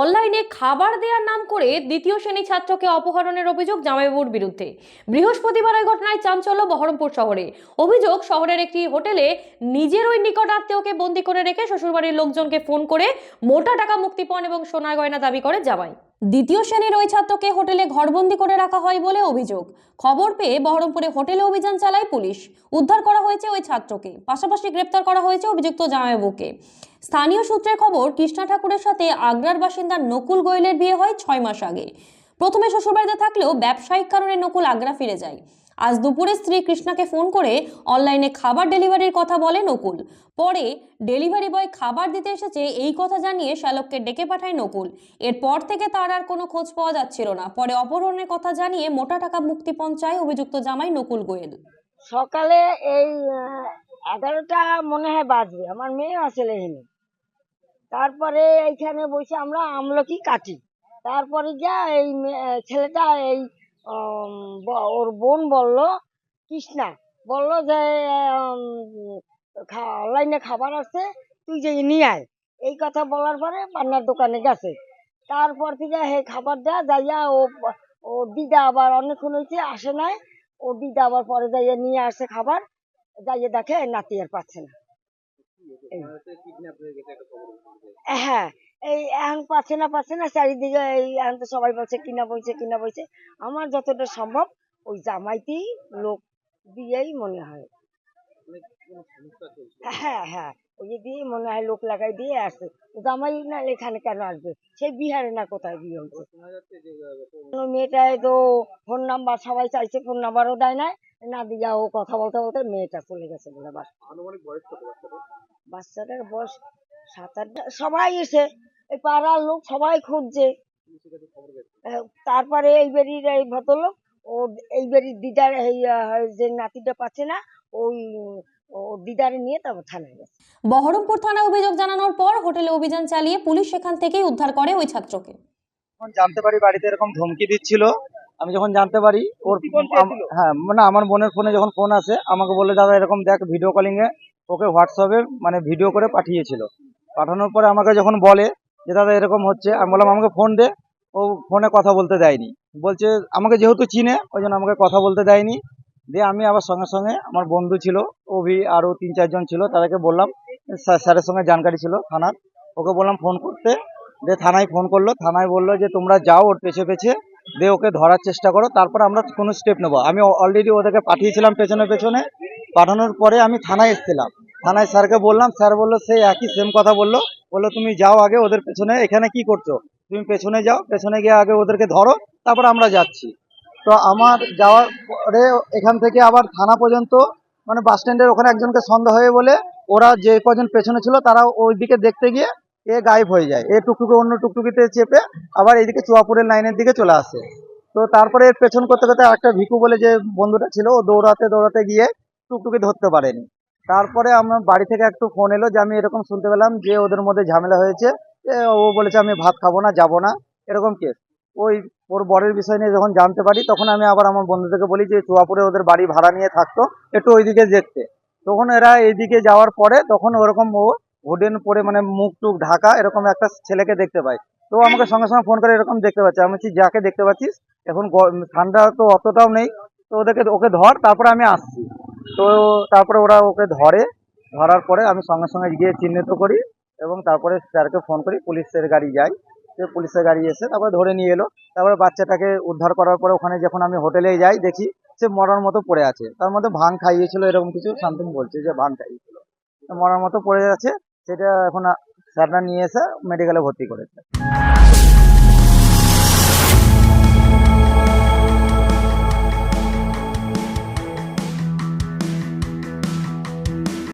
অনলাইনে খাবার দেওয়ার নাম করে দ্বিতীয় শ্রেণি ছাত্রকে অপহরণের অভিযোগ জামাইবাবুর বিরুদ্ধে। বৃহস্পতিবার ওই ঘটনায় চাঞ্চল্য বহরমপুর শহরে। অভিযোগ, শহরের একটি হোটেলে নিজের ওই নিকট আত্মীয়কে বন্দি করে রেখে শ্বশুরবাড়ির লোকজনকে ফোন করে মোটা টাকা মুক্তিপণ এবং সোনার গয়না দাবি করে জামাই। দ্বিতীয় শ্রেণির ওই ছাত্রকে হোটেলে ঘরবন্দি করে রাখা হয় বলে অভিযোগ। খবর পেয়ে বহরমপুরে হোটেলে অভিযান চালায় পুলিশ। উদ্ধার করা হয়েছে ওই ছাত্রকে। পাশাপাশি গ্রেপ্তার করা হয়েছে অভিযুক্ত জামাইবুকে স্থানীয় সূত্রের খবর, কৃষ্ণা ঠাকুরের সাথে আগ্রার বাসিন্দা নকুল গোয়েলের বিয়ে হয় ছয় মাস আগে। প্রথমে শ্বশুরবাড়িতে থাকলেও ব্যবসায়িক কারণে নকুল আগ্রা ফিরে যায়। আজ দুপুরে স্ত্রী কৃষ্ণাকে ফোন করে অনলাইনে খাবার ডেলিভারির কথা বলে নকুল। পরে ডেলিভারি বয় খাবার দিতে এসেছে, এই কথা জানিয়ে শ্যালককে ডেকে পাঠায় নকুল। এরপর থেকে তার আর কোনো খোঁজ পাওয়া যাচ্ছিল না। পরে অপহরণের কথা জানিয়ে মোটা টাকা মুক্তিপণ চায় অভিযুক্ত জামাই নকুল গোয়েল। সকালে এই এগারোটা মনে হয় বাজবে আমার মেয়ে আসলে এখানে তারপরে এইখানে বসে আমরা আমলকি কাটি। তারপরে যা এই ছেলেটা এই ওর বোন বলল কৃষ্ণা বলল যে অনলাইনে খাবার আছে তুই যে নিয়ে আয় এই কথা বলার পরে পান্নার দোকানে গেছে তারপর থেকে হে খাবার দেয়া যাইয়া ও ও দিদা আবার অনেকক্ষণ হয়েছে আসে নাই ও দিদা আবার পরে যাইয়া নিয়ে আসে খাবার যাইয়ে দেখে নাতি আর পাচ্ছে না হ্যাঁ এই এখন পাচ্ছে না পাচ্ছে না চারিদিকে এই এখন তো সবাই বলছে কিনা বলছে কিনা বলছে। আমার যতটা সম্ভব ওই জামাইতেই লোক দিয়েই মনে হয়। হ্যাঁ হ্যাঁ ওই যে দিয়ে মনে হয় লোক লাগাই দিয়ে আসে জামাই না এখানে কেন আসবে? সেই বিহারে না কোথায় বিয়ে হয়েছে? মেয়েটায় তো ফোন নাম্বার সবাই চাইছে ফোন নাম্বারও দেয় না না দিয়া ও কথা বলতে বলতে মেয়েটা চলে গেছে বলে বাচ্চাটার বয়স সাত আট সবাই এসে এই পাড়ার লোক সবাই খুঁজছে। তারপরে এই বাড়ির এই ভদ্রলোক। ও এই বাড়ির দিদার এই যে নাতিটা পাচ্ছে না ওই ও দিদারে নিয়ে তারপর থানায় গেছে। বহরমপুর থানায় অভিযোগ জানানোর পর হোটেলে অভিযান চালিয়ে পুলিশ সেখান থেকেই উদ্ধার করে ওই ছাত্রকে। যখন জানতে পারি বাড়িতে এরকম ধমকি দিচ্ছিল আমি যখন জানতে পারি ওর হ্যাঁ মানে আমার বোনের ফোনে যখন ফোন আসে আমাকে বলে দাদা এরকম দেখ ভিডিও কলিং এ ওকে হোয়াটসঅ্যাপে মানে ভিডিও করে পাঠিয়েছিল। পাঠানোর পরে আমাকে যখন বলে যে, দাদা, এরকম হচ্ছে। আমি বললাম, আমাকে ফোন দে। ও ফোনে কথা বলতে দেয়নি। বলছে, আমাকে যেহেতু চিনে, ওই জন্য আমাকে কথা বলতে দেয়নি। দিয়ে আমি আবার সঙ্গে সঙ্গে আমার বন্ধু ছিল, অভি, আরও তিন চারজন ছিল, তাদেরকে বললাম, স্যার- স্যারের সঙ্গে জানকারি ছিল থানার। ওকে বললাম ফোন করতে। দিয়ে থানায় ফোন করল। থানায় বলল যে, তোমরা যাও ওর পেছে পেছে, দিয়ে ওকে ধরার চেষ্টা করো। তারপর আমরা কোনো স্টেপ নেব। আমি অলরেডি ওদেরকে পাঠিয়েছিলাম পেছনে পেছনে। পাঠানোর পরে আমি থানায় এসেছিলাম। থানায় স্যারকে বললাম, স্যার বলল, সেই একই সেম কথা বলল। বলল, তুমি যাও আগে ওদের পেছনে, এখানে কি করছ? তুমি পেছনে যাও, পেছনে গিয়ে আগে ওদেরকে ধরো, তারপর আমরা যাচ্ছি। তো আমার যাওয়ার পরে এখান থেকে আবার থানা পর্যন্ত মানে বাস স্ট্যান্ডের ওখানে একজনকে সন্দেহ হয়ে বলে ওরা যে কজন পেছনে ছিল তারা ওই দিকে দেখতে গিয়ে এ গায়েব হয়ে যায়। এ টুকটুকে, অন্য টুকটুকিতে চেপে আবার এইদিকে চুয়াপুরের লাইনের দিকে চলে আসে। তো তারপরে এর পেছন করতে করতে একটা ভিকু বলে যে বন্ধুটা ছিল, ও দৌড়াতে দৌড়াতে গিয়ে টুকটুকি ধরতে পারেনি। তারপরে আমার বাড়ি থেকে একটু ফোন এলো যে আমি এরকম শুনতে পেলাম যে ওদের মধ্যে ঝামেলা হয়েছে। ও বলেছে আমি ভাত খাব না, যাব না, এরকম কেস ওই ওর বরের বিষয় নিয়ে যখন জানতে পারি, তখন আমি আবার আমার বন্ধুদেরকে বলি যে, চুয়াপুরে ওদের বাড়ি ভাড়া নিয়ে থাকতো, একটু ওইদিকে দেখতে তখন এরা এইদিকে যাওয়ার পরে তখন ওরকম ও হোডেন পরে মানে মুখ টুক ঢাকা, এরকম একটা ছেলেকে দেখতে পাই। তো আমাকে সঙ্গে সঙ্গে ফোন করে এরকম দেখতে পাচ্ছি। আমি যাকে দেখতে পাচ্ছিস? এখন ঠান্ডা তো অতটাও নেই, তো ওদেরকে, ওকে ধর, তারপরে আমি আসছি। তো তারপরে ওরা ওকে ধরে, ধরার পরে আমি সঙ্গে সঙ্গে গিয়ে চিহ্নিত করি এবং তারপরে স্যারকে ফোন করি, পুলিশের গাড়ি যায় সে পুলিশের গাড়ি এসে তারপরে ধরে নিয়ে এলো। তারপরে বাচ্চাটাকে উদ্ধার করার পরে ওখানে যখন আমি হোটেলে যাই, দেখি সে মরার মতো পড়ে আছে। তার মধ্যে ভাং খাইয়েছিল, এরকম কিছু সামথিং বলছে যে ভাং খাইয়েছিল। মরার মতো পড়ে আছে, সেটা এখন স্যাররা নিয়ে এসে মেডিকেলে ভর্তি করেছে।